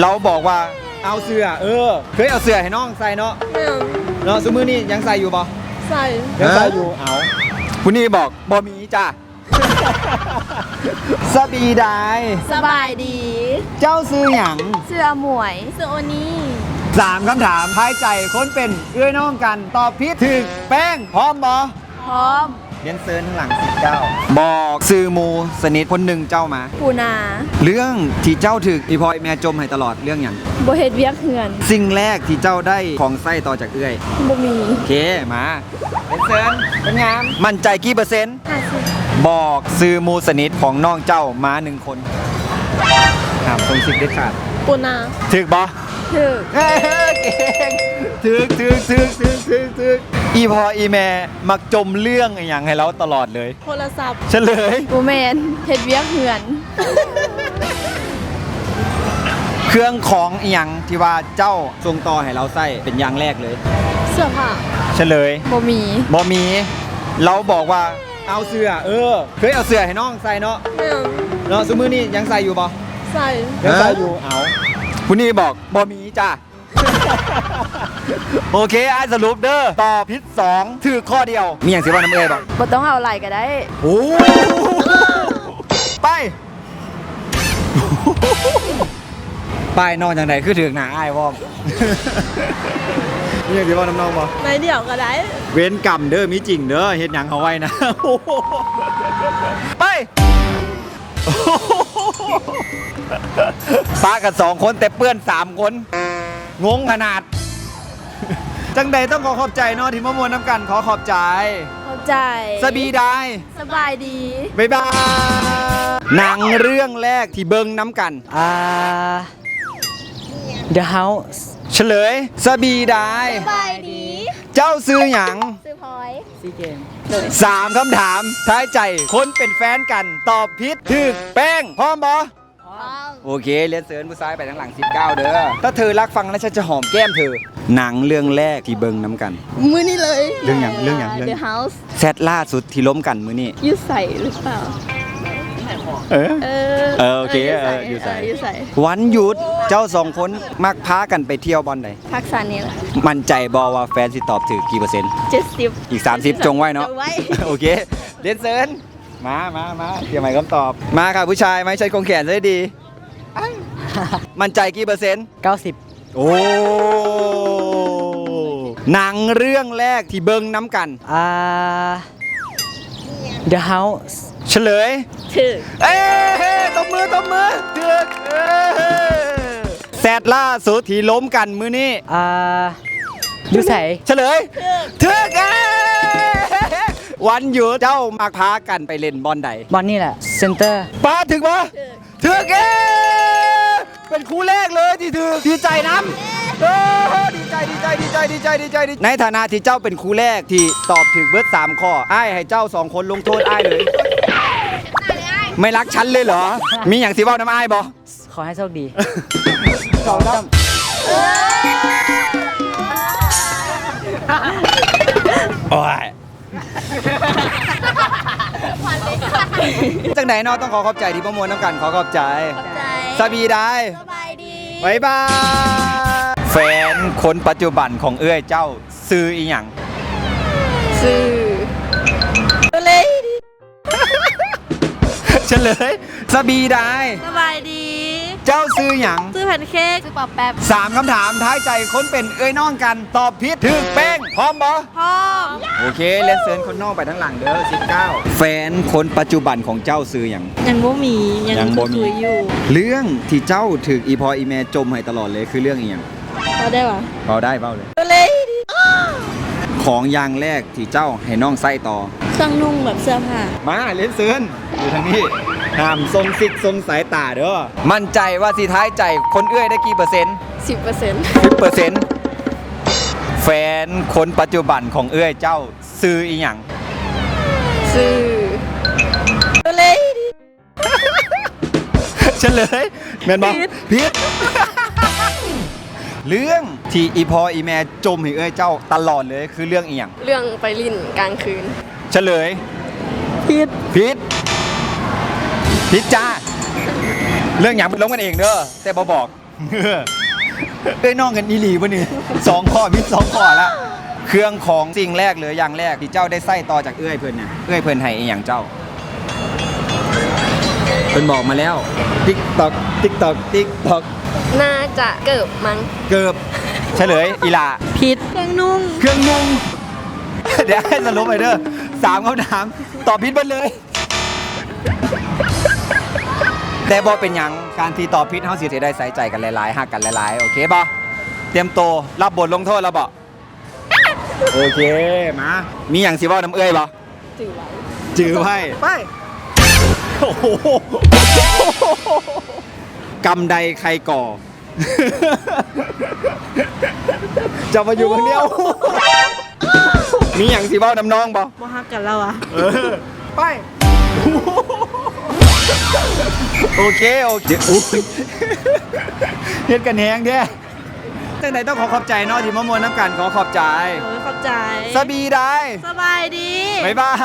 เราบอกว่าเอาเสื้อเออเคยเอาเสื้อให้น้องใส่เนาะไม่เอาเนาะสมมือนี่ยังใส่อยู่ปะใส่ยังใส่อยู่เอาคุณนี่บอกบอมีจ้ะ สบีดายสบายดี เจ้าซื้อหยังเสื้อหมวยเสื้อโอนี่สามคำถามทายใจคนเป็นเอื้อยน้องกันตอบพิษถึกแป้งพร้อมบอพร้อม เรียนเซิร์นข้างหลังสิบเก้าบอกซื้อหมูสนิทคนหนึ่งเจ้ามา ปูนาเรื่องที่เจ้าถึกอีพอยแม่จมให้ตลอดเรื่องอย่างบ่เฮ็ดเวียกเหือนสิ่งแรกที่เจ้าได้ของไส้ต่อจากเอื้อยบ่มีโอเคมาเป็นเซิร์นเป็นงามมั่นใจกี่เปอร์เซ็นต์50บอกซื้อหมูสนิทของน้องเจ้ามาหนึ่งคนถามตรงสิบได้ขาดปูนาถึกบอถึกเอ้ยเก่งถึกถึกถึกถึกถึกถึกอีพออีแม่มักจมเรื่องอหย่างให้เราตลอดเลยโทรศัพท์เฉลยบ่แม่นเฮ็ดเวียกเหือน เครื่องของอหย่างที่ว่าเจ้าทรงต่อให้เราใส่เป็นอย่างแรกเลย เสื้อผ้าเฉลยบ่มีบอมี เราบอกว่าเอาเสื้อ เออ เคยเอาเสื้อให้น้องใส่เนาะไม่เอาเนาะสมมือนี่ยังใส่อยู่ปะใส่ยังใส่อยู่เอาคุณนี่บอกบอมีจ้ะ โอเคไอ้สรุปเด้อตอบพิษสองถือข้อเดียว มีอย่างสิว่าน้ำเอ้ยบอกบ่ต้องเอาไหลก็ได้ โอ้ไปไปนอนอย่างไหนคือถึงหนาไอ้ายวอม มีอย่างสิว่าน้ำน้องบอกในเดี่ยวก็ได้เว้นกรรมเด้อมีจริงเด้อเฮ็ดหยังเขาไว้นะไปป้ากันสองคนแต่เปื้อนสามคน งงขนาด จังใดต้องขอขอบใจเนาะที่มามวนน้ำกันขอขอบใจ เข้าใจสบีได้สบายดี บ๊ายบายหนังเรื่องแรกที่เบิ้งน้ำกัน อ่า The House เฉลยสบีได้สบายดี เจ้าซื้อหยังซื้อพลอย ซีเกมสามคำถามท้ายใจคนเป็นแฟนกัน ตอบพิษถึกแป้งพร้อมบอพร้อม โอเคเลียนเสริญผู้ซ้ายไปทางหลัง 19 เด้อ ถ้าเธอรักฟังแล้วฉันจะหอมแก้มเธอ หนังเรื่องแรกที่เบิ่งน้ำกัน มื้อนี้เลยเรื่องหยังเรื่องหยังเรื่อง The House แซดล่าสุดที่ล้มกันมื้อนี้อยู่ใส่หรือเปล่า เออ เออเออโอเคเอออยู่ใส่อยู่ใส่วันหยุดเจ้าสองคนมักพากันไปเที่ยวบอลใดพักษานี้แหละมั่นใจบอว่าแฟนสิตอบถือกี่เปอร์เซ็นต์ เจ็ดสิบอีก 30 จงไว้เนาะ จงไว้ โอเคเลียนเสริญมามามาเตรียมใหม่คำตอบ มาค่ะผู้ชายไม่ใช่กงแขนซะให้ดี มั่นใจกี่เปอร์เซ็นต์ 90 โอ้ หนังเรื่องแรกที่เบิ้งน้ำกัน อ่า The House เฉลยถึกเอ้ยตบมือตบมือเถือกเอ้ยแซดล่าสุดที่ล้มกันมือนี้ อ่าดูใสเฉลยเถือกเอ้ยวันหยุดเจ้ามักพากันไปเล่นบอลใดบอลนี่แหละเซนเตอร์ป้าถึงปะเถือกเอ้ย เป็นคู่แรกเลยที่ถือดีใจน้ำโอ้ดีใจดีใจดีใจดีใจดีใจดีใจในฐานะที่เจ้าเป็นคู่แรกที่ตอบถึงเบิร์ดสามข้ออ้ายให้เจ้าสองคนลงโทษอ้ายเลย ไม่รักฉันเลยเหรอ มีอย่างสิเว่าน้ำอ้ายบอขอให้โชคดี สองน้ำโอ้ยจังไหนเนาะต้องขอขอบใจที่ประมวลน้ำกันขอขอบใจใจ สบีได้สบายดีบายบาย แฟนคนปัจจุบันของเอื้อยเจ้าซื้ออีหยังซื้อเลยเฉลยสบีได้ สบายดี เจ้าซื้อหยังซื้อแผ่นเค้กซื้อปอบแป๊บสามคำถามท้ายใจคนเป็นเอ้ยน้องกัน ตอบผิดถึกแป้งพร้อมบอพร้อมโอเคเลนเซินคนนอกไปทั้งหลังเด้อ19แฟนคนปัจจุบันของเจ้าซื้ออย่างยังบ่มียังบ่มีคุยอยู่ เรื่องที่เจ้าถึกอีพออีเมจมให้ตลอดเลยคือเรื่องอีหยังพอได้ปะเบาได้เบาเลยเลยของอย่างแรกที่เจ้าให้น้องไส้ต่อเครื่องนุ่งแบบเสื้อผ้ามาเลนเซินอยู่ทางนี้ ห้ามทรงสิทธิ์ทรงสายตาเด้อมั่นใจว่าสิท้ายใจคนเอื้อยได้กี่เปอร์เซ็นต์สิบเปอร์เซ็นต์สิบเปอร์เซ็นต์แฟนคนปัจจุบันของเอื้อยเจ้าซื้ออีหยังซื้อเลยเฉลยแมนบอผิดพิษเรื่องที่อีพออีแม่จมให้เอ้ยเจ้าตลอดเลยคือเรื่องอีหยังเรื่องไปลินกลางคืน เฉลยผิดพิษ พิษจ้าเรื่องอย่างเป็นล้มกันเองเด้อแต่บอบอกเอ้ยน้องกันอีหลีปะนี่สองข้อพิษสองข้อละเครื่องของสิ่งแรกเลยอย่างแรกที่เจ้าได้ไส้ต่อจากเอื้อยเพิ่นเนี่ยเอื้อยเพิ่นให้อหย่างเจ้าเพิ่นบอกมาแล้วติ๊กตอกติ๊กตอกติ๊กตอกน่าจะเกิบมั้งเกือบเฉลยอีหลา ผิดเครื่องนุ่งเครื่องนุ่งเดี๋ยวให้สรุปไปเด้อสามคำถามตอบผิดหมดเลย แต่บอเป็นหยังการที่ตอบผิดเฮาสิได้ใส่ใจกันหลายๆหักกันหลายๆ โอเคบ่เตรียมตัวรับบทลงโทษแล้วบ่โอเคมามีอย่างสิเว่าน้ำเอ้ยบ่จือไว้จื้อไว้ไปโอ้โหกรรมใดใครก่อ จะมาอยู่คนเดียว มีอย่างสิเว่าน้ำน้องบ่บ่ฮักกันแล้วอะเออไป โอเค โอเคอุ๊ยเฮ็ดกันแหงแท้แต่ไหนต้องขอขอบใจเนาะที่มามวนน้ำกันขอขอบใจ โอ้ยขอบใจ สบีได้ สบายดี บ๊ายบาย